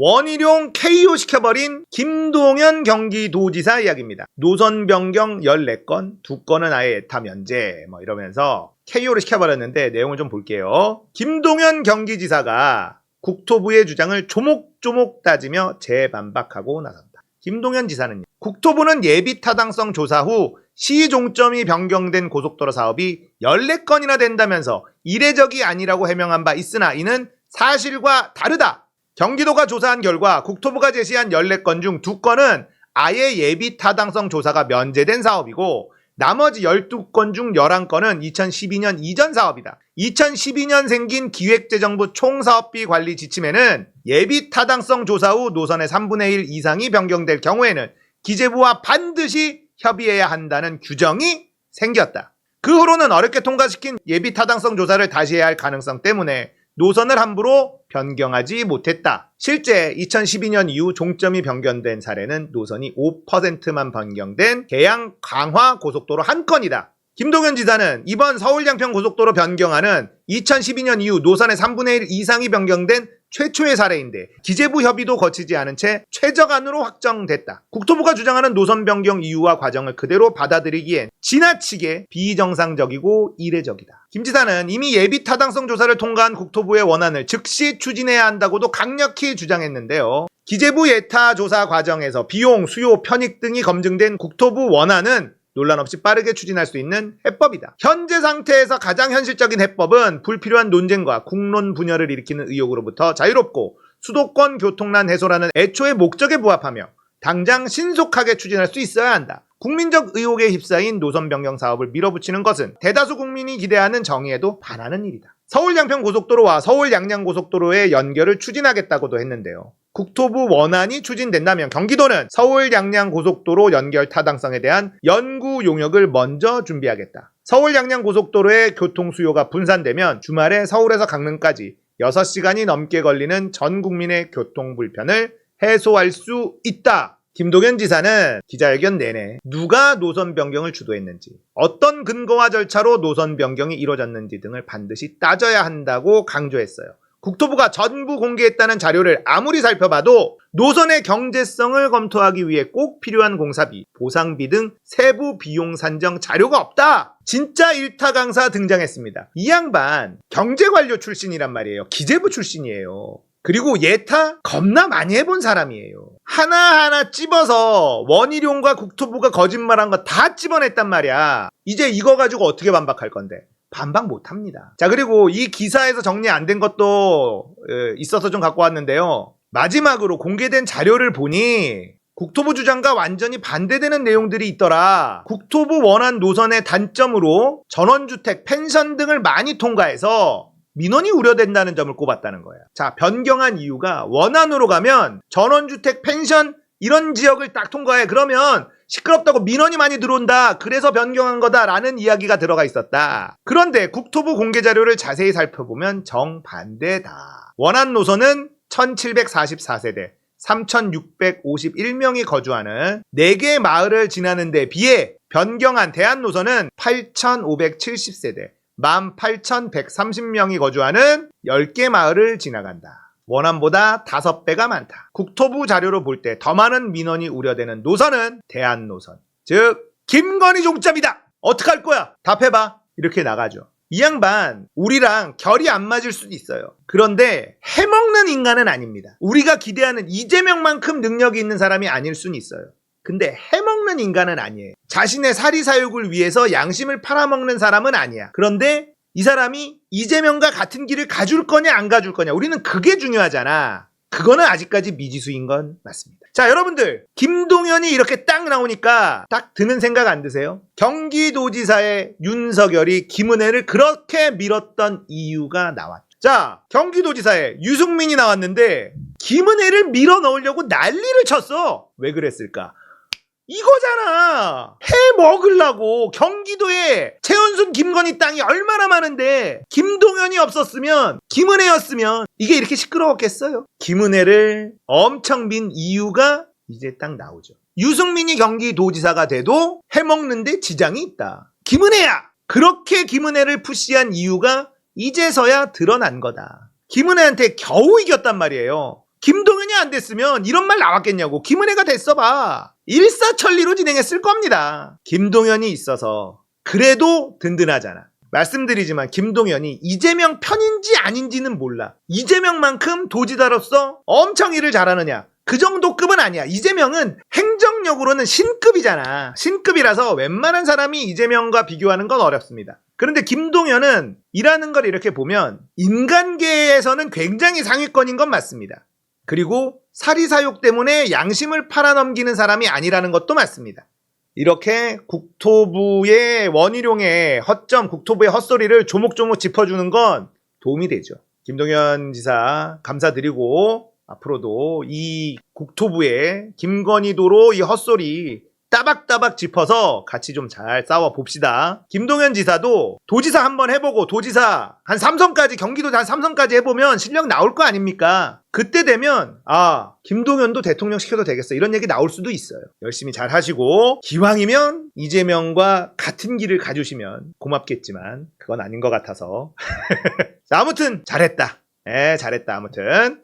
원희룡 KO 시켜버린 김동연 경기도지사 이야기입니다. 노선 변경 14건, 두 건은 아예 다 면제, 뭐 이러면서 KO를 시켜버렸는데 내용을 좀 볼게요. 김동연 경기지사가 국토부의 주장을 조목조목 따지며 재반박하고 나선다. 김동연 지사는 국토부는 예비 타당성 조사 후 시 종점이 변경된 고속도로 사업이 14건이나 된다면서 이례적이 아니라고 해명한 바 있으나 이는 사실과 다르다. 경기도가 조사한 결과 국토부가 제시한 14건 중 2건은 아예 예비 타당성 조사가 면제된 사업이고 나머지 12건 중 11건은 2012년 이전 사업이다. 2012년 생긴 기획재정부 총사업비 관리 지침에는 예비 타당성 조사 후 노선의 3분의 1 이상이 변경될 경우에는 기재부와 반드시 협의해야 한다는 규정이 생겼다. 그 후로는 어렵게 통과시킨 예비 타당성 조사를 다시 해야 할 가능성 때문에 노선을 함부로 변경하지 못했다. 실제 2012년 이후 종점이 변경된 사례는 노선이 5%만 변경된 개양 강화 고속도로 한 건이다. 김동연 지사는 이번 서울 양평 고속도로 변경안은 2012년 이후 노선의 3분의 1 이상이 변경된 최초의 사례인데 기재부 협의도 거치지 않은 채 최저간으로 확정됐다. 국토부가 주장하는 노선 변경 이유와 과정을 그대로 받아들이기엔 지나치게 비정상적이고 이례적이다. 김 지사는 이미 예비 타당성 조사를 통과한 국토부의 원안을 즉시 추진해야 한다고도 강력히 주장했는데요. 기재부 예타 조사 과정에서 비용, 수요, 편익 등이 검증된 국토부 원안은 논란 없이 빠르게 추진할 수 있는 해법이다. 현재 상태에서 가장 현실적인 해법은 불필요한 논쟁과 국론 분열을 일으키는 의혹으로부터 자유롭고 수도권 교통난 해소라는 애초의 목적에 부합하며 당장 신속하게 추진할 수 있어야 한다. 국민적 의혹에 휩싸인 노선 변경 사업을 밀어붙이는 것은 대다수 국민이 기대하는 정의에도 반하는 일이다. 서울 양평 고속도로와 서울 양양 고속도로의 연결을 추진하겠다고도 했는데요. 국토부 원안이 추진된다면 경기도는 서울 양양 고속도로 연결 타당성에 대한 연구 용역을 먼저 준비하겠다. 서울 양양 고속도로의 교통 수요가 분산되면 주말에 서울에서 강릉까지 6시간이 넘게 걸리는 전 국민의 교통 불편을 해소할 수 있다. 김동연 지사는 기자회견 내내 누가 노선 변경을 주도했는지, 어떤 근거와 절차로 노선 변경이 이루어졌는지 등을 반드시 따져야 한다고 강조했어요. 국토부가 전부 공개했다는 자료를 아무리 살펴봐도 노선의 경제성을 검토하기 위해 꼭 필요한 공사비, 보상비 등 세부 비용 산정 자료가 없다. 진짜 일타 강사 등장했습니다. 이 양반 경제관료 출신이란 말이에요. 기재부 출신이에요. 그리고 예타 겁나 많이 해본 사람이에요. 하나하나 찝어서 원희룡과 국토부가 거짓말한 거 다 찝어냈단 말이야. 이제 이거 가지고 어떻게 반박할 건데? 반박 못 합니다. 자, 그리고 이 기사에서 정리 안 된 것도 에, 있어서 좀 갖고 왔는데요. 마지막으로 공개된 자료를 보니 국토부 주장과 완전히 반대되는 내용들이 있더라. 국토부 원안 노선의 단점으로 전원주택, 펜션 등을 많이 통과해서 민원이 우려된다는 점을 꼽았다는 거예요. 자, 변경한 이유가 원안으로 가면 전원주택, 펜션 이런 지역을 딱 통과해. 그러면 시끄럽다고 민원이 많이 들어온다. 그래서 변경한 거다라는 이야기가 들어가 있었다. 그런데 국토부 공개 자료를 자세히 살펴보면 정반대다. 원안 노선은 1744세대, 3651명이 거주하는 4개 마을을 지나는 데 비해 변경한 대한 노선은 8570세대, 18,130명이 거주하는 10개 마을을 지나간다. 원안보다 5배가 많다. 국토부 자료로 볼 때 더 많은 민원이 우려되는 노선은 대한노선. 즉, 김건희 종점이다! 어떡할 거야? 답해봐. 이렇게 나가죠. 이 양반, 우리랑 결이 안 맞을 수도 있어요. 그런데 해먹는 인간은 아닙니다. 우리가 기대하는 이재명만큼 능력이 있는 사람이 아닐 수는 있어요. 근데 해먹는 인간은 아니에요. 자신의 사리사욕을 위해서 양심을 팔아먹는 사람은 아니야. 그런데 이 사람이 이재명과 같은 길을 가줄 거냐 안 가줄 거냐 우리는 그게 중요하잖아. 그거는 아직까지 미지수인 건 맞습니다. 자 여러분들 김동연이 이렇게 딱 나오니까 딱 드는 생각 안 드세요? 경기도지사의 윤석열이 김은혜를 그렇게 밀었던 이유가 나왔죠. 자 경기도지사의 유승민이 나왔는데 김은혜를 밀어 넣으려고 난리를 쳤어. 왜 그랬을까? 이거잖아. 해 먹으려고 경기도에 최은순 김건희 땅이 얼마나 많은데 김동연이 없었으면 김은혜였으면 이게 이렇게 시끄러웠겠어요? 김은혜를 엄청 민 이유가 이제 딱 나오죠. 유승민이 경기도지사가 돼도 해먹는데 지장이 있다. 김은혜야! 그렇게 김은혜를 푸시한 이유가 이제서야 드러난 거다. 김은혜한테 겨우 이겼단 말이에요. 김동연이 안 됐으면 이런 말 나왔겠냐고. 김은혜가 됐어 봐. 일사천리로 진행했을 겁니다. 김동연이 있어서 그래도 든든하잖아. 말씀드리지만 김동연이 이재명 편인지 아닌지는 몰라. 이재명만큼 도지사로서 엄청 일을 잘하느냐. 그 정도 급은 아니야. 이재명은 행정력으로는 신급이잖아. 신급이라서 웬만한 사람이 이재명과 비교하는 건 어렵습니다. 그런데 김동연은 일하는 걸 이렇게 보면 인간계에서는 굉장히 상위권인 건 맞습니다. 그리고 사리사욕 때문에 양심을 팔아넘기는 사람이 아니라는 것도 맞습니다. 이렇게 국토부의 원희룡의 허점, 국토부의 헛소리를 조목조목 짚어주는 건 도움이 되죠. 김동연 지사 감사드리고 앞으로도 이 국토부의 김건희도로 이 헛소리 따박따박 짚어서 같이 좀 잘 싸워 봅시다. 김동연 지사도 도지사 한번 해보고 도지사 한 삼성까지 경기도 한 삼성까지 해보면 실력 나올 거 아닙니까? 그때 되면 아 김동연도 대통령 시켜도 되겠어 이런 얘기 나올 수도 있어요. 열심히 잘 하시고 기왕이면 이재명과 같은 길을 가주시면 고맙겠지만 그건 아닌 것 같아서 자, 아무튼 잘했다. 예, 잘했다. 아무튼